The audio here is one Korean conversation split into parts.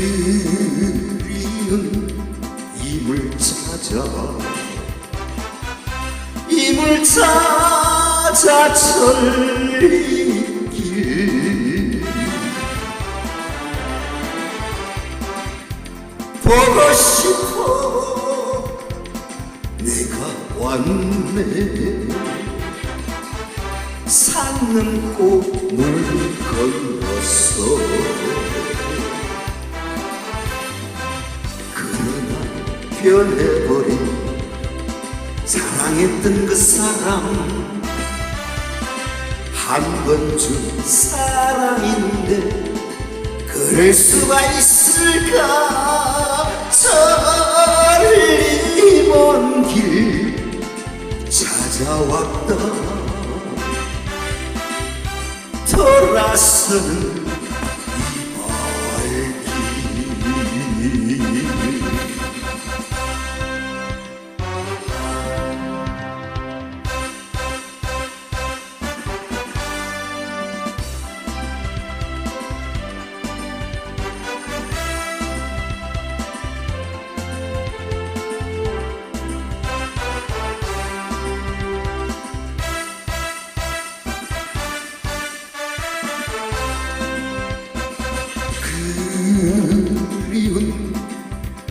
그리운 이물 찾아. 이물 찾아 천리길. 보고 싶어 내가 왔네. 산 넘고 물 건너서 변해버린 사랑했던 그 사람. 한번준 사랑인데 그럴 수가 있을까? 저리 먼길 찾아왔다. 돌아서는 그리운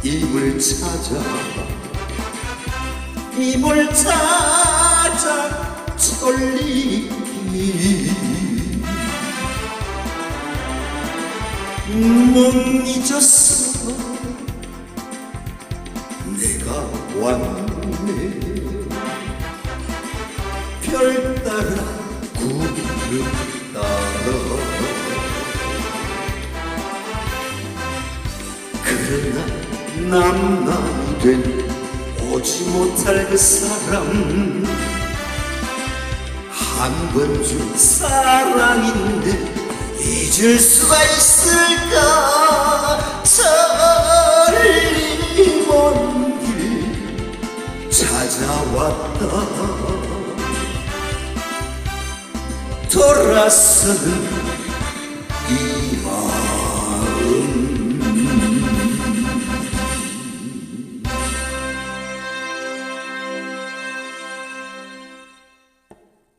이물 찾아. 이물 찾아 천리길 못 잊었어. 내가 왔네. 별 따라 구름 그러나 남남이 된 오지 못할 그 사람. 한 번 준 사랑인데 잊을 수가 있을까? 저리 먼길 찾아왔다. 돌아서는